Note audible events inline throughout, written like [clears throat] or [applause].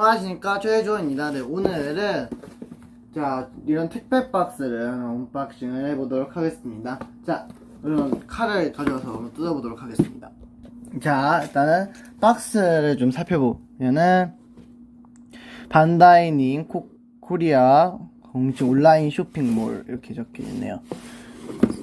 안녕하십니까 최조입니다. 네 오늘은 자 이런 택배 박스를 언박싱을 해보도록 하겠습니다. 자 이런 칼을 가져와서 한번 뜯어보도록 하겠습니다. 자 일단은 박스를 좀 살펴보면은 반다이님 코, 코리아 공식 온라인 쇼핑몰 이렇게 적혀 있네요.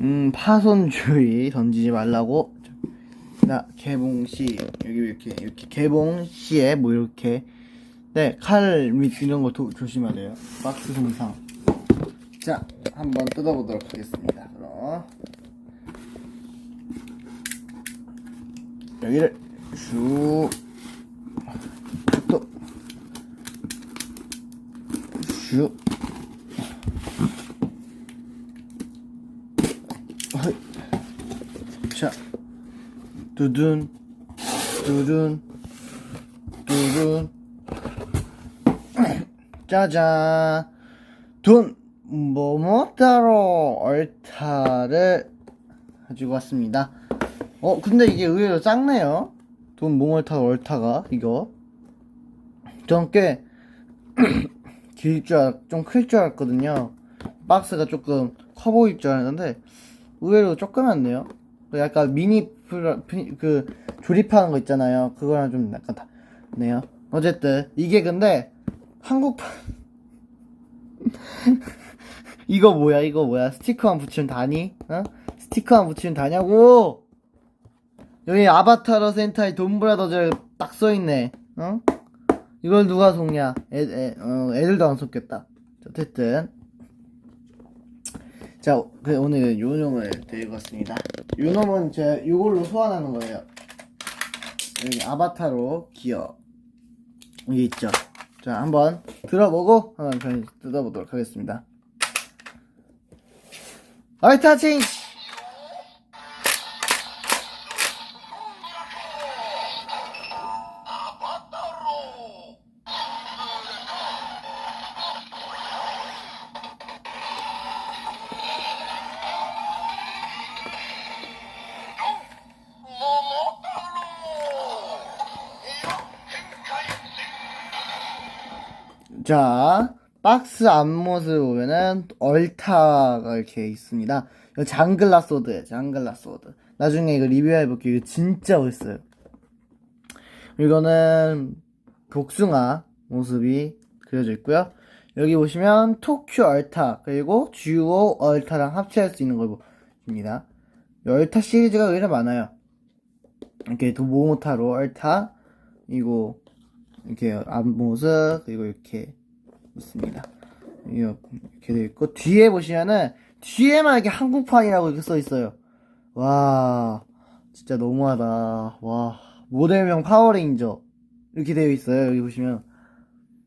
음 파손주의 [laughs] 던지지 말라고 나 개봉 시 여기 이렇게 이렇게 개봉 시에 뭐 이렇게 네칼 및 이런 거 도, 조심해야 돼요. 박스 손상. 자 한번 뜯어보도록 하겠습니다. 그럼. 여기를 슉 또, 슉. 자. 두둔. 두둔. 두둔 짜잔. 돈 뭐뭐따로 얼타를 가지고 왔습니다. 어 근데 이게 의외로 작네요. 돈 모멀타 얼타가 이거. 전꽤 [clears throat] 길 줄 알, 좀클 줄 알았거든요. 박스가 조금 커 보일 줄 알았는데 의외로 조그맣네요. 약간 미니 피- 그 조립하는 거 있잖아요. 그거랑 좀 약간 다네요. 어쨌든 이게 근데 한국판 [laughs] 이거 뭐야 이거 뭐야 스티커만 붙이면 다니? 어? 스티커만 붙이면 다냐고 여기 아바타러 센타이 돈브라더즈 딱 써있네 어? 이걸 누가 속냐 애, 애, 어, 애들도 안 속겠다 어쨌든 자, 그 오늘 요 놈을 데리고 왔습니다. 요 놈은 제 요걸로 소환하는 거예요. 여기 아바타로 기어 여기 있죠. 자, 한번 들어보고 한번 뜯어보도록 하겠습니다. 얼타 체인지! 자, 박스 앞모습 보면은 얼타가 이렇게 있습니다. 이거 장글라 소드예요, 장글라 소드. 나중에 이거 리뷰해 볼게요. 이거 진짜 멋있어요. 이거는 복숭아 모습이 그려져 있고요. 여기 보시면 토큐 얼타 그리고 듀오 얼타랑 합체할 수 있는 걸 보입니다. 이 얼타 시리즈가 의외로 많아요. 이렇게 도모모타로 얼타 이거 이렇게 앞모습 그리고 이렇게 있습니다. 이렇게 되어 있고 뒤에 보시면은 뒤에만 이렇게 한국판이라고 이렇게 써 있어요. 와 진짜 너무하다. 와 모델명 파워레인저 이렇게 되어 있어요. 여기 보시면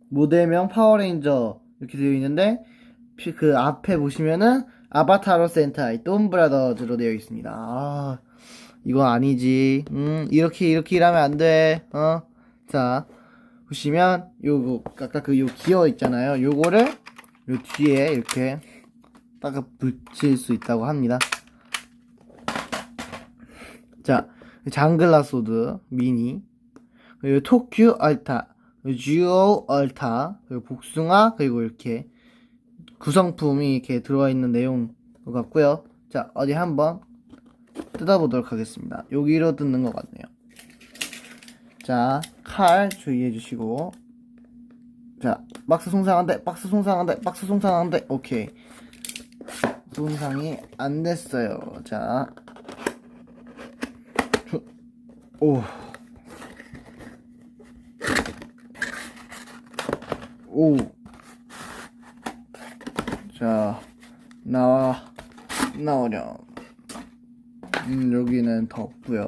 모델명 파워레인저 이렇게 되어 있는데 피- 그 앞에 보시면은 아바타로 센타이 톰브라더즈로 되어 있습니다. 아 이거 아니지. 음 이렇게 이렇게 일하면 안 돼. 어? 자 보시면 요거 아까 그 요 기어 있잖아요. 요거를 요 뒤에 이렇게 딱 붙일 수 있다고 합니다. 자, 장글라 소드 미니 그리고 토큐 알타 듀오 알타 그리고 복숭아 그리고 이렇게 구성품이 이렇게 들어와 있는 내용 같고요. 자, 어디 한번 뜯어보도록 하겠습니다. 여기로 뜯는 것 같네요. 자, 칼 주의해 주시고. 자, 박스 송상한데, 박스 송상한데, 박스 송상한데, 오케이. 손상이 안 됐어요. 자. 주- 오. 오. 자, 나와, 나오렴. 음, 여기는 더 없고요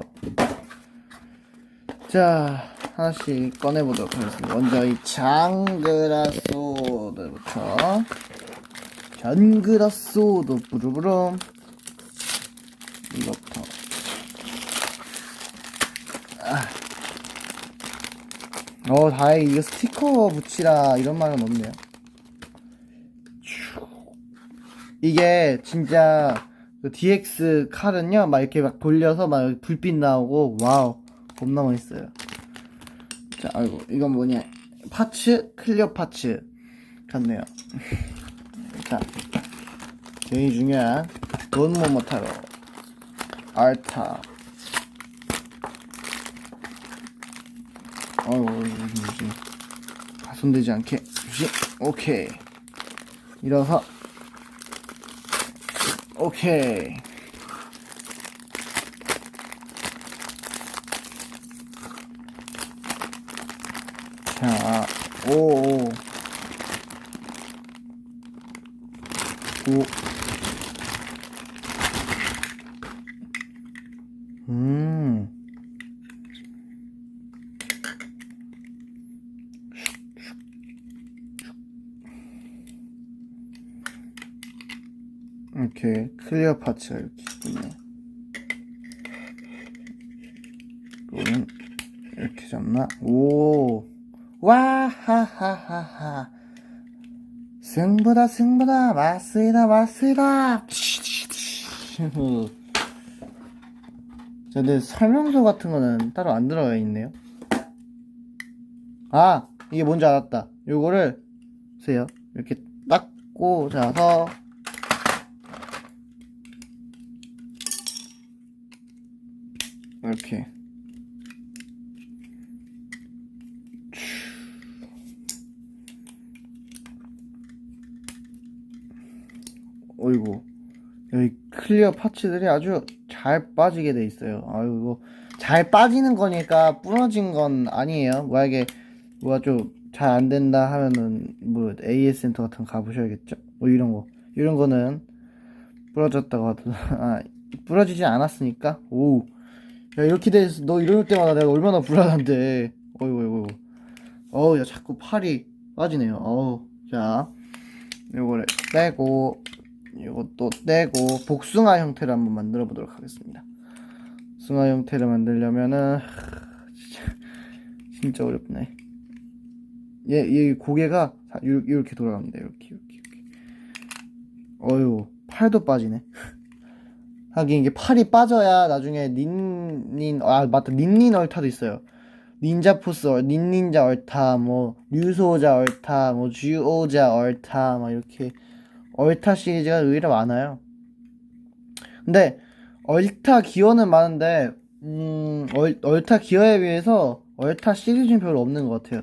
자, 하나씩 꺼내보도록 하겠습니다. 먼저 이 장그라 소드부터. 장그라 소드, 부르부름. 이거부터. 아. 어, 다행히 이거 스티커 붙이라 이런 말은 없네요. 슉. 이게 진짜 그 DX 칼은요, 막 이렇게 막 돌려서 막 불빛 나오고, 와우. 겁나 멋있어요. 자, 아이고, 이건 뭐냐. 파츠 클리어 파츠 같네요. [laughs] 자, 제일 중요한 돈 모모타로 알타. 어우 유지 가손되지 않게 유지 오케이 일어서 오케이 자, 오, 오. 오. 음. 이렇게 클리어 파츠가 이렇게 있군요. 이거는 이렇게 잡나? 오. 와하하하하. 승부다 승부다 맞스이다 맞스이다. 자, 근데 설명서 같은 거는 따로 안 들어가 있네요. 아, 이게 뭔지 알았다. 요거를 보세요. 이렇게 딱 꽂아서 이렇게 어이구. 여기 클리어 파츠들이 아주 잘 빠지게 돼 있어요. 아유 이거 잘 빠지는 거니까 부러진 건 아니에요. 만약에 뭐가 좀 잘 안 된다 하면은 뭐 AS 센터 같은 거 가보셔야겠죠? 뭐 이런 거. 이런 거는 부러졌다고 하더라. [laughs] 아 부러지지 않았으니까? 오 야 이렇게 돼서 너 이럴 때마다 내가 얼마나 불안한데. 어이구 어이구. 어우 야 자꾸 팔이 빠지네요. 어우 자 요거를 빼고 이것도 떼고 복숭아 형태를 한번 만들어 보도록 하겠습니다. 복숭아 형태를 만들려면은 하, 진짜 진짜 어렵네. 얘, 얘 고개가 이렇게 돌아갑니다. 이렇게 이렇게 이렇게. 어유 팔도 빠지네. [laughs] 하긴 이게 팔이 빠져야 나중에 닌닌 아 맞다 닌닌 얼타도 있어요. 닌자 포스 얼- 닌닌자 얼타 뭐 류소자 얼타 뭐 쥐오자 얼타 막 이렇게 얼타 시리즈가 의외로 많아요. 근데 얼타 기어는 많은데 음 얼, 얼타 기어에 비해서 얼타 시리즈는 별로 없는 것 같아요.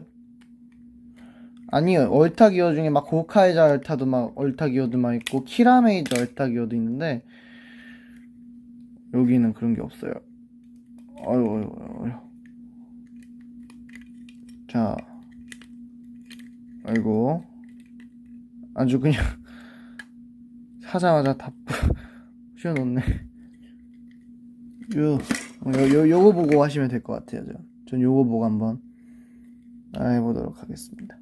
아니요 얼타 기어 중에 막 고카이자 얼타도 막 얼타 기어도 막 있고 키라메이저 얼타 기어도 있는데 여기는 그런 게 없어요. 어휴 어휴 어휴 자 아이고 아주 그냥 사자마자 다 [laughs] 씌워놓네. 요, 어, 요, 요, 요거 보고 하시면 될 것 같아요. 저. 전 요거 보고 한번 해보도록 하겠습니다.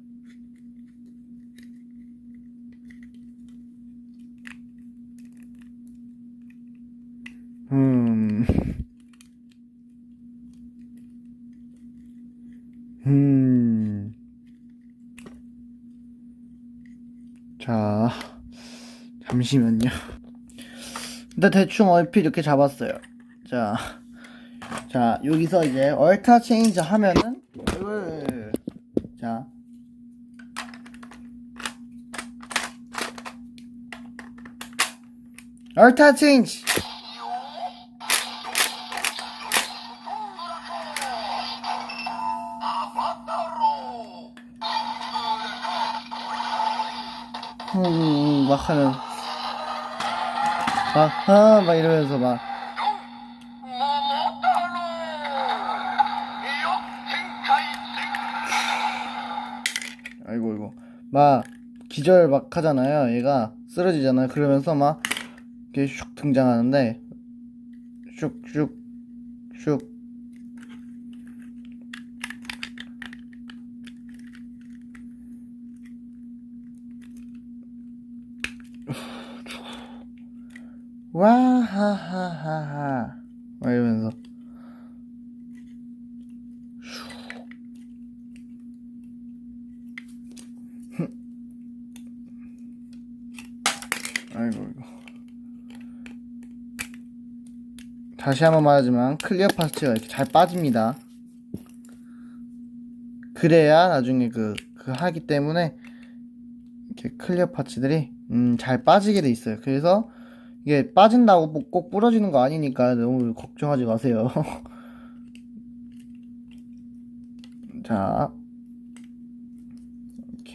음. 음. 자, 잠시만요. 근데 대충 얼핏 이렇게 잡았어요. 자, 자 여기서 이제 얼타 체인지 하면은 자 얼타 체인지 음, 막 하면 막, 아, 막 이러면서 막, 아이고, 이고 막, 기절 막 하잖아요. 얘가 쓰러지잖아요. 그러면서 막, 이렇게 슉 등장하는데, 슉, 슉, 슉. 와하하하하. 막 이러면서. 아이고 이거 다시 한번 말하지만 클리어 파스가 이렇게 잘 빠집니다 그래야 나중에 그, 그 하기 때문에 이렇게 클리어 파츠들이 음, 잘 빠지게 돼 있어요. 그래서 이게 빠진다고 뭐꼭 부러지는 거 아니니까 너무 걱정하지 마세요. [laughs] 자,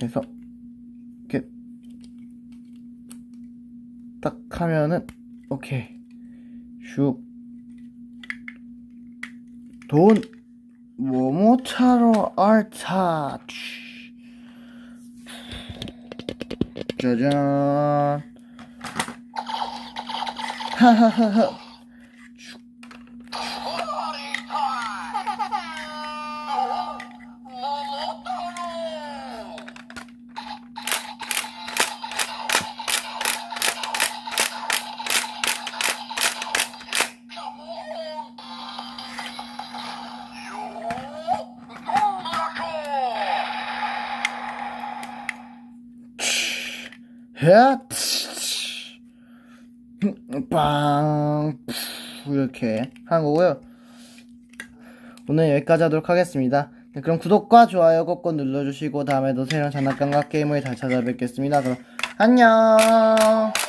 해서 이렇게 딱 하면은 오케이. 슉 돈. 모모타로 알타 짜잔 하하하하 야, 빵, 이렇게 한 거고요. 오늘 여기까지 하도록 하겠습니다. 네, 그럼 구독과 좋아요 꼭꼭 눌러주시고 다음에도 새로운 장난감과 게임을 잘 찾아뵙겠습니다. 그럼 안녕. 안녕.